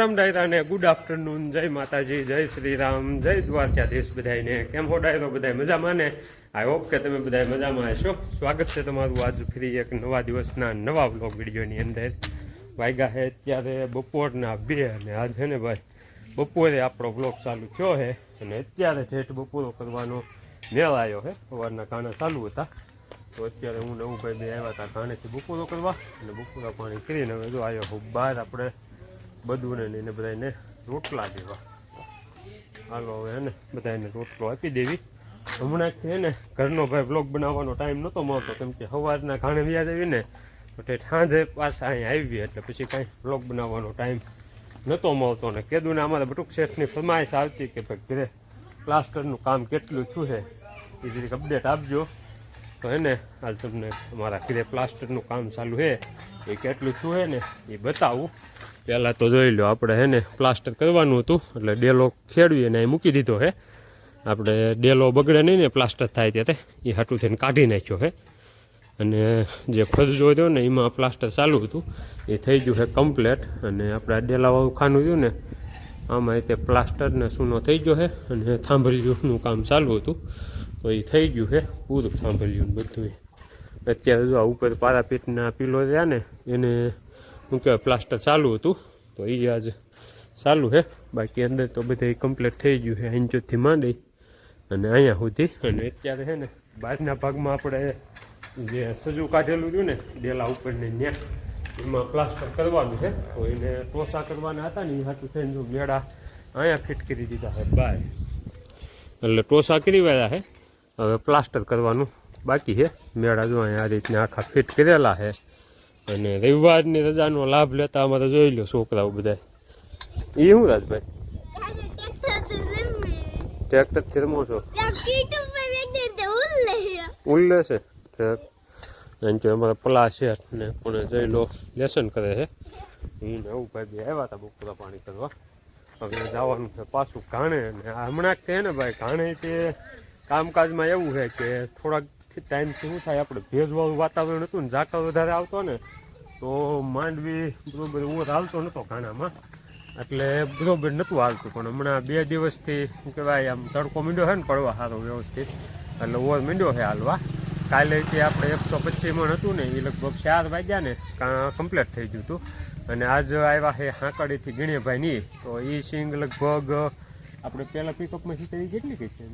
રામ ડાયરા ને good afternoon જય માતાજી, જય શ્રી રામ જય દ્વારકાધીશ બધાને કેમ હો ડાયરો? બધા મજામાં ને? આઈ હોપ કે તમે બધા મજામાં હશો. સ્વાગત છે તમારું આજ ફ્રી એક નવા દિવસના નવા બ્લોગ વિડીયોની અંદર. વાગ્યા છે અત્યારે બપોરના બે અને આજ છે ને ભાઈ, બપોરે આપણો બ્લોગ ચાલુ થયો છે અને અત્યારે ઠેઠ બપોરો કરવાનો મેળ આવ્યો છે સવારના કાણા ચાલુ હતા. તો અત્યારે હું નવું ભાઈ બે આવ્યા હતા કાણેથી બપોરો કરવા અને બપોરા પાણી કરીને હવે જો આવ્યો હું બહાર આપણે બધું ને એને બધાને રોટલા દેવા હાલો હવે હે ને બધાને રોટલો આપી દેવી. હમણાં છે ને, ઘરનો ભાઈ બ્લોગ બનાવવાનો ટાઈમ નહોતો મળતો, કેમ કે સવારના ઘાણે વ્યાજ આવી ને, તો તે સાંજે પાછા અહીંયા આવી એટલે પછી કાંઈ બ્લોગ બનાવવાનો ટાઈમ નહોતો મળતો. ને કીધું ને અમારે બટુક શેઠની ફરમાઈશ આવતી કે ભાઈ ઘરે પ્લાસ્ટરનું કામ કેટલું થયું છે, એ જરીક અપડેટ આપજો. તો હે ને, આજ તમને અમારા ઘરે પ્લાસ્ટરનું કામ ચાલુ છે, એ કેટલું થયું છે ને, એ બતાવું. પહેલાં તો જોઈ લો આપણે હે ને પ્લાસ્ટર કરવાનું હતું, એટલે ડેલો ખેડવી અને એ મૂકી દીધો હે. આપણે ડેલો બગડે નહીં ને, પ્લાસ્ટર થાય ત્યારે, એ હાટું થઈને કાઢી નાખ્યો હે. અને જે ફરજો હતો ને, એમાં પ્લાસ્ટર ચાલુ હતું, એ થઈ ગયું છે કમ્પ્લેટ. અને આપણે ડેલાવાળું ખાનું રહ્યું ને, આમાં તે પ્લાસ્ટર ને સૂનો થઈ ગયો છે અને થાંભલિયુંનું કામ ચાલુ હતું. તો એ થઈ ગયું છે પૂરું થાંભલિયું બધું અત્યારે જો આ ઉપર પારાપીટના પીલો રહ્યા ને, એને શું કહેવાય પ્લાસ્ટર ચાલુ હતું. તો એ આજ ચાલુ છે બાકી અંદર તો બધે કમ્પ્લીટ થઈ ગયું છે અંચોથી માંડી. અને અહીંયા સુધી, અને અત્યારે છે ને, બહારના ભાગમાં આપણે જે સજુ કાઢેલું રહ્યું ને, ડેલા ઉપરને ત્યાં એમાં પ્લાસ્ટર કરવાનું છે તો એને ટોસા કરવાના હતા ને એ હાથું થઈને જો મેળા અહીંયા ફિટ કરી દીધા છે બાય. એટલે ટોસા કરી વાળા છે હવે પ્લાસ્ટર કરવાનું બાકી છે મેળા જો અહીંયા આ રીતના આખા ફિટ કરેલા છે અને રવિવારની રજાનો લાભ લેતા અમારે જોઈ લો છોકરાઓ બધા એ શું રાજભાઈ ટ્રેક્ટરથી રમો છો? ઉલ્લે છે. એમ કે અમારા પલા છે ને પણ જોઈ લો, લેસન કરે છે. એ એવું ભાઈ બે આવ્યા હતા બપોરા પાણી કરવા. હવે જવાનું છે પાછું ઘાણે ને હમણાં કે ને ભાઈ ઘાણે તે કામકાજમાં એવું છે કે થોડાક ટાઈમથી શું થાય, આપણે ભેજવાળું વાતાવરણ હતું ને ઝાકળ વધારે આવતો ને, તો માંડવી બરોબર ઓર હાલતો નહોતો ઘાણામાં. એટલે બરોબર નહોતું હાલતું, પણ હમણાં બે દિવસથી શું કહેવાય, આમ તડકો મીંડ્યો છે ને પડવા સારો વ્યવસ્થિત. એટલે ઓર મીંડ્યો છે હાલવા. કાલે જે આપણે એકસો પચીસ મણ હતું ને, એ લગભગ ચાર વાગ્યા ને કમ્પ્લીટ થઈ ગયું હતું. અને આજ આવ્યા છે હાંકડીથી ગણ્યાભાઈ નહીં તો એ સિંગ લગભગ આપણે પહેલાં પિકઅપમાં સીતરી કેટલી કઈ છે?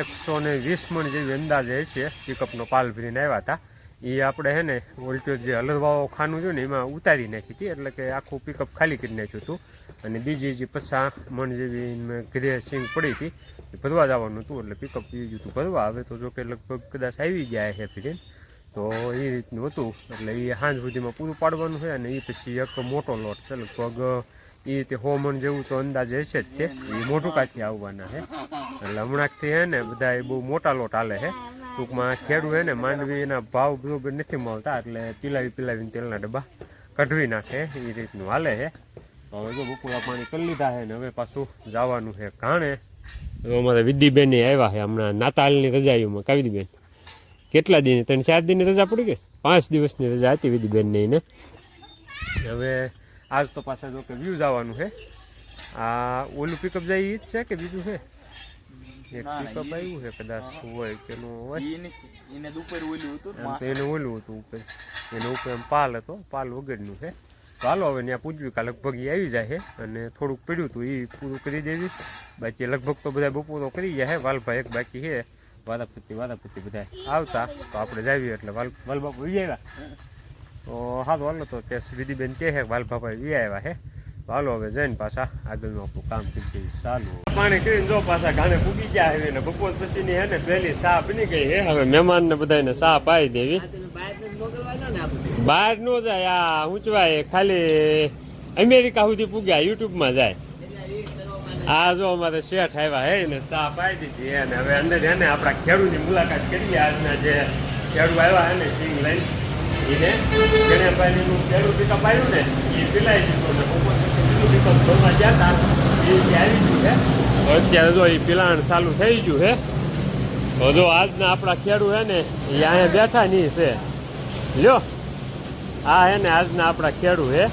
એકસો ને વીસ મણ જેવી અંદાજે છે પિકઅપનો પાલ ભરીને આવ્યા હતા. એ આપણે હે ને ઓલટો જે હલરવાળો ખાનું છે ને એમાં ઉતારી નાખી હતી એટલે કે આખું પિકઅપ ખાલી કરી નાખ્યું હતું. અને બીજી જે પચાસ મણ જેવી મેં ઘરે સિંગ પડી હતી એ ભરવા જવાનું હતું એટલે પિકઅપ બીજું હતું ભરવા. હવે તો જો કે લગભગ કદાચ આવી ગયા છે ફીરીને તો એ રીતનું હતું એટલે એ સાંજ સુધીમાં પૂરું પાડવાનું છે અને એ પછી એક મોટો લોટ છે લગભગ એ રીતે હોમણ જેવું તો અંદાજે છે જ તે. એ મોટું કાંથી આવવાના છે એટલે હમણાંથી હે ને બધા એ બહુ મોટા લોટ હાલે છે ટૂંકમાં ખેડૂ હે ને માંડવી એના ભાવ બરોબર નથી મળતા એટલે પીલાવી પીલાવીને તેલના ડબ્બા કઢવી નાખે. એ રીતનું હાલે છે હવે જો બપોરા પાણી કરી લીધા છે ને હવે પાછું જવાનું છે કાણે અમારે વિધિબેન આવ્યા છે હમણાં નાતાલની રજાઈઓમાં. કાવિદીબેન કેટલા દિન? ત્રણ, ચાર દિનની રજા પડી ગઈ? પાંચ દિવસની રજા હતી વિધિબેનની ને. હવે આજ તો પાછા જો કે વ્યૂઝ આવવાનું છે આ ઓલું પિકઅપ જાય એ જ છે કે બીજું છે એક પિકઅપ આવ્યું છે કદાચ હોય કે નું હોય. એને ઓલ્યું હતું તો એને ઓલું હતું ઉપર. એને ઉપર એમ પાલ હતો પાલ વગરનું છે તો હાલો હવે ત્યાં પૂજવી કા લગભગ એ આવી જાય છે અને થોડુંક પડ્યું હતું એ પૂરું કરી દેવી. બાકી લગભગ તો બધા બપોરો કરી ગયા છે વાલભાઈ એક બાકી છે વારાપતિ વારાપતિ બધા આવતા. તો આપણે જાવીએ એટલે વાલ વાલબાપુ આવ્યા. તો હાલો હાલો તો કે વિધિબેન કહે છે વાલભાભાઈ વી આવ્યા હે હાલો હવે જઈને પાછા આગળનું આપણું કામ કરી ચાલુ. પાણી કરીને જો પાછા ઘાને પૂગી ગયા હવે ને બપોર પછીની હે ને પેલી સા બની ગઈ હે હવે મહેમાન ને બધાને ચા પાઈ દેવી. બહાર નો જાય આ ઊંચવાય ખાલી અમેરિકા સુધી પૂગ્યા યુટ્યુબમાં જાય. આ જો અમારે શેઠ આવ્યા હે ને ચા પાઈ દીધી અને હવે અંદર હે ને આપણા ખેડૂતની મુલાકાત કરીએ. આજના જે ખેડૂત આવ્યા હે ને સિંગ લઈને. એને ગણેશભાઈનું ખેડૂત પિકઅપ આવ્યું ને એ પીલાઈ દીધું ને બપોર પછી બીજું પિકઅપ ભરવા ગયા હતા. એ આવી ગયું છે. તો અત્યારે જો એ પિલાણ ચાલુ થઈ ગયું છે. હજુ આજના આપણા ખેડૂત હે ને એ અહીંયા બેઠા નહીં છે. લ્યો આ હે ને આજના આપણા ખેડૂત હે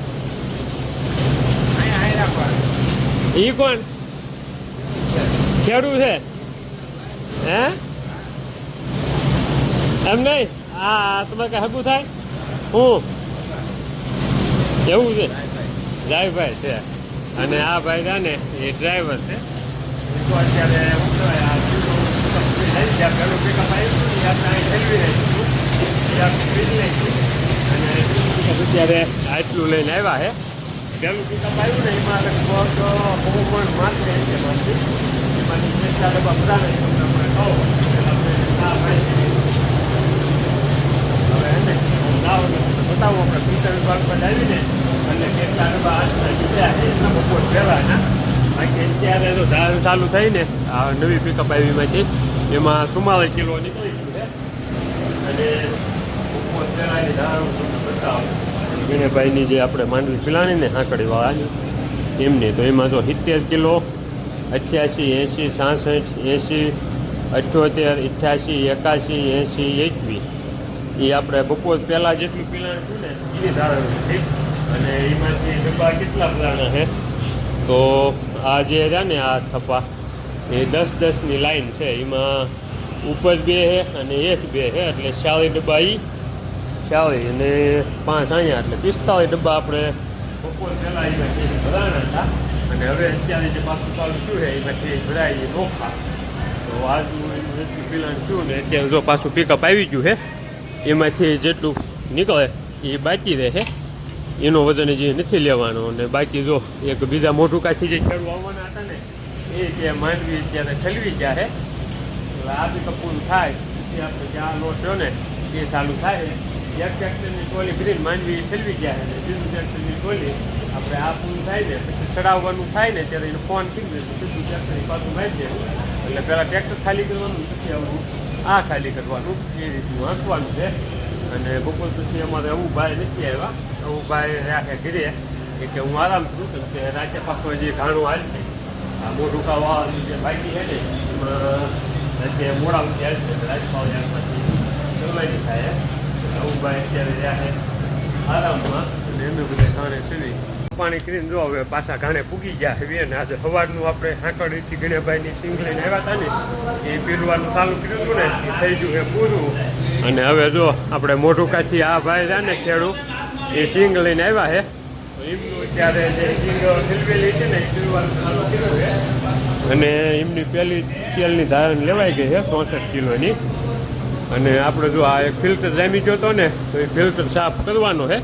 ઈ કોણ? ખેડૂત છે. હે? એમ નહીં? આ તમારે કઈ હગું થાય? હું એવું છે? ડ્રાઈવર છે. અને આ ભાઈ છે ને એ ડ્રાઈવર છે. તો અત્યારે આટલું લઈને આવ્યા છે પેલું પિકઅપ આવ્યું ને એમાં લગભગ માત્ર એ છે મારથી એમાંથી ડબ્બા બધા નહીં તમને કહો એટલે આપણે ના ભાઈ હવે હે ને બતાવું આપણે આવીને અને એના બપોર પહેલાના. બાકી અત્યારે તો ધાર ચાલુ થઈ ને આ નવી પિકઅપ આવી એમાંથી એમાં સુમાવે કિલો નીકળી ગયું છે. અને બપોર પહેલાની ધાર હું તમને જે આપણે માંડવી પીલાણી ને હાંકડી વાળાની એમની તો એમાં જો સિત્તેર કિલો, અઠ્યાસી, એંસી, સાસઠ, એંસી, અઠ્યોતેર અઠ્યાસી એકાસી, એંસી, એકવીસ. એ આપણે બપોર પહેલાં જેટલું પિલાણ થયું ને એ ધારણ હતી અને એમાંથી ડબ્બા કેટલા બધાના છે? તો આ જે રહ્યા ને, આ થપ્પા એ દસ દસની લાઈન છે. એમાં ઉપર બે છે અને એક બે છે, એટલે ચાલીસ ડબ્બા એ ચાલી અને પાંચ અહીંયા, એટલે પિસ્તાળીસ ડબ્બા આપણે બપોર પહેલાં એમાંથી ભરાણા હતા. અને હવે અત્યારે જે પાછું ચાલુ શું છે એમાંથી ભરાય એ નોખા. તો આજનું એનું જેટલું પિલાણ થયું ને, અત્યારે જો પાછું પિકઅપ આવી ગયું છે. એમાંથી જેટલું નીકળે એ બાકી રહે એનો વજન જે નથી લેવાનું અને બાકી જો એક બીજા મોટું કાંઠી જે ખેડૂ આવવાના હતા ને, એ જે માંડવી અત્યારે ઠલવી ગયા છે એટલે આ બી કપૂરું થાય. પછી આપણે જ્યાં લોટ રહ્યો ને, એ ચાલુ થાય એક ટ્રેક્ટરની ટોલી ગ્રીન માંડવી ઠલવી ગયા છે બીજું ટ્રેક્ટરની ટોલી આપણે આ પૂરું થાય ને, પછી ચડાવવાનું થાય ને, ત્યારે એનો ફોન કરી દે બીજું ટ્રેક્ટરની પાછું ભાઈ દે. એટલે પહેલાં ટ્રેક્ટર ખાલી કરવાનું, પછી આવવાનું. આ ખાલી કરવાનું, એ રીતનું હાંકવાનું છે. અને બપોર પછી અમારે અવું ભાઈ નથી આવ્યા. અવું ભાઈ રાખે ઘરે. એ કે હું આરામ કરું કેમ કે રાતે પાછો જે ઘાણું હાલ છે, આ મોઢું ખાવાનું જે બાકી છે ને, એમાં રાતે મોડા ઉઠી હાલ છે રાત પાવ પછી દવાઈ થાય. અવું ભાઈ અત્યારે રાખે આરામમાં. અને એમને બધા ઘાણે સીવી પાણી કરીને જો હવે પાછા ઘાણે પૂગી ગયા હવે ને આજે સવારનું આપણે હાંકડીથી ગણ્યાભાઈની સિંગ લઈને આવ્યા હતા ને, એ પીલવાનું ચાલુ કર્યું હતું ને, એ થઈ ગયું એ પૂરું. અને હવે જો આપણે મોઢું કાથી આ ભાઈ છે ને ખેડૂ એ સિંગ લઈને આવ્યા છે. એમનું અત્યારે જે સિંગ ફેલવેલી છે ને, એ પીલવાનું ચાલુ કર્યું છે. અને એમની પહેલી તેલની ધારણ લેવાઈ ગઈ છે, ચોસઠ કિલોની. અને આપણે જો આ એક ફિલ્ટર જામી ગયો હતો ને, તો એ ફિલ્ટર સાફ કરવાનો છે.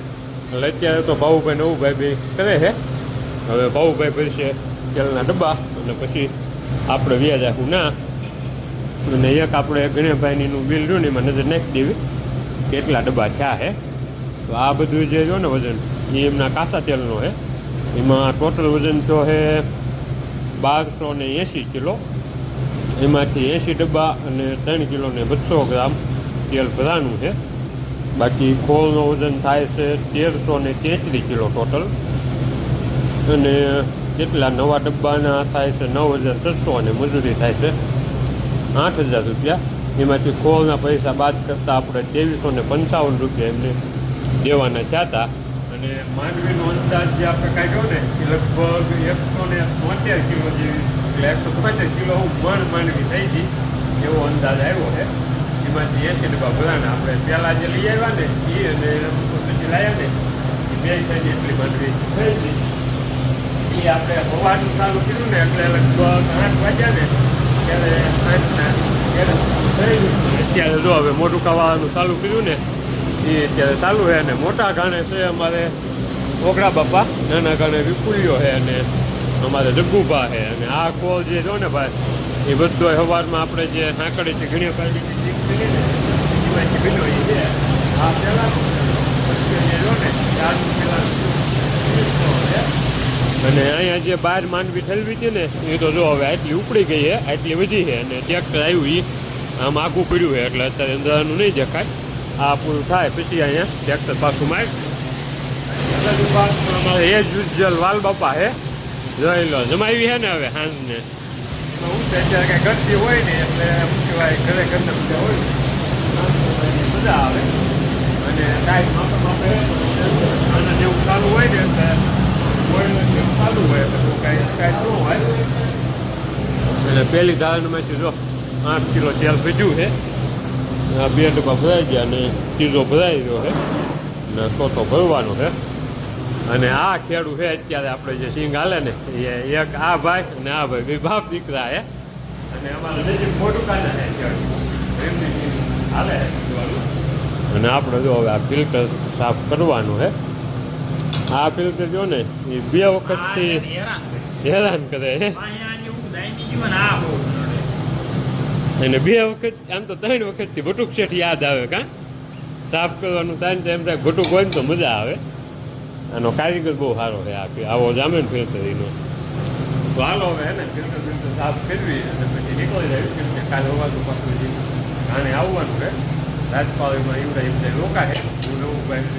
એટલે અત્યારે તો ભાવુભાઈ નવુભાઈ બે કરે છે. હવે ભાવુભાઈ ભરશે તેલના ડબ્બા અને પછી આપણે વ્યાજ આખું ના. અને એક આપણે ગણેશભાઈનું બિલ રહ્યું ને એમાં નજર નાખી દેવી કેટલા ડબ્બા થયા છે. તો આ બધું જે જો ને વજન, એ એમના કાસા તેલનો છે. એમાં ટોટલ વજન તો છે બારસો ને એંસી કિલો. એમાંથી એંસી ડબ્બા અને ત્રણ કિલો ને બસો ગ્રામ તેલ ભરાનું છે. બાકી ખોળનો વજન થાય છે તેરસો ને તેત્રીસ કિલો ટોટલ અને કેટલા નવા ડબ્બાના થાય છે નવ હજાર છસો અને મજૂરી થાય છે આઠ હજાર રૂપિયા. એમાંથી ખોળના પૈસા બાદ કરતાં આપણે ત્રેવીસો ને પંચાવન રૂપિયા એમને દેવાના થયા અને માંડવીનો અંદાજ જે આપણે કાઢ્યો ને, એ લગભગ એકસો ને તોતેર કિલો જેવી, એટલે એકસો તોતેર કિલો મણ માંડવી થઈ હતી, એવો અંદાજ આવ્યો છે. એમાંથી એસી ડબ્બા ભરાના આપણે પહેલાં જે લઈ આવ્યા ને એ અને પછી લાવ્યા ને એ બે થઈને એટલી માંડવી થઈ એ આપણે હોવાનું ચાલુ કર્યું ને, એટલે લગભગ આઠ વાગ્યા ને, ત્યારે. અત્યારે જો હવે મોટું ખાવાનું ચાલુ કર્યું ને એ અત્યારે ચાલુ છે અને મોટા ગાણે છે અમારે ઓગળા બાપા, નાના ગાણે વિપુલ્યો છે અને અમારે જગ્ગુભા છે. અને આ કોલ જે જો ને ભાઈ એ બધો સવારમાં આપણે જે સાંકળીથી ઘણી પાડીથી જીપ કરી ને એમાંથી બીજો એ છે. આ પહેલાં પછી જે જો ને ચારનું પહેલાં અને અહીંયા જે બહાર માંડવી ઠલવી હતી ને એ તો જો હવે આટલી ઉપડી ગઈ છે આટલી વધી છે અને ટ્રેક્ટર આવ્યું એ આમ આખું પડ્યું છે એટલે અત્યારે અંદરનું નહીં દેખાય. આ પૂરું થાય પછી અહીંયા ટ્રેક્ટર પાછું માર. અમારે એ જ ઉજ્જવલ વાલ બાપા છે જોઈ લો જમાવી છે ને હવે સાંજને હું તો અત્યારે કાંઈ ગરદી હોય ને એટલે શું કહેવાય ઘરે ઘરના બધા હોય. મજા આવે. અને ટાઈમ માપે માપે આના જેવું ચાલુ હોય ને, એટલે બોઈલનું જેવું ચાલુ હોય, એટલે કાંઈ કાંઈ ન હોય. એટલે પહેલી દાળમાંથી જો આઠ કિલો તેલ ભીજ્યું છે આ બે ડબ્બા ભરાઈ ગયા અને ત્રીજો ભરાઈ ગયો છે, અને ચોથો ભરવાનો છે. અને આ ખેડૂ છે, અત્યારે આપણે જે સિંગ હાલે ને, એ એક આ ભાઈ અને આ ભાઈ બે બાપ દીકરા હે અને આપણે જો હવે આ ફિલ્ટર સાફ કરવાનું છે આ ફિલ્ટર જો ને એ બે વખતથી હેરાન કરે. અને બે વખત આમ તો ત્રણ વખતથી ભટુક શેઠ યાદ આવે કાં? સાફ કરવાનું થાય ને તો એમ થાય ભટુક હોય ને તો મજા આવે. આનો કારીગર બહુ સારો છે આ આવો જામે ફિલ્ટર એનો હાલો હવે હે ને, ફિલ્ટર ફિલ્ટર સાફ કરવી અને પછી નીકળી જાય કેમ કે કાલે હોવાનું પાછું જે ગાણે આવવાનું છે. રાજપાળીમાં એવડા એમ રોકાય હું નવું ભાઈ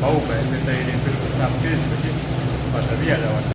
ભાવું ભાઈ એટલે ફિલ્ટર સાફ કરીશ પછી પાછા વ્યા જવાના.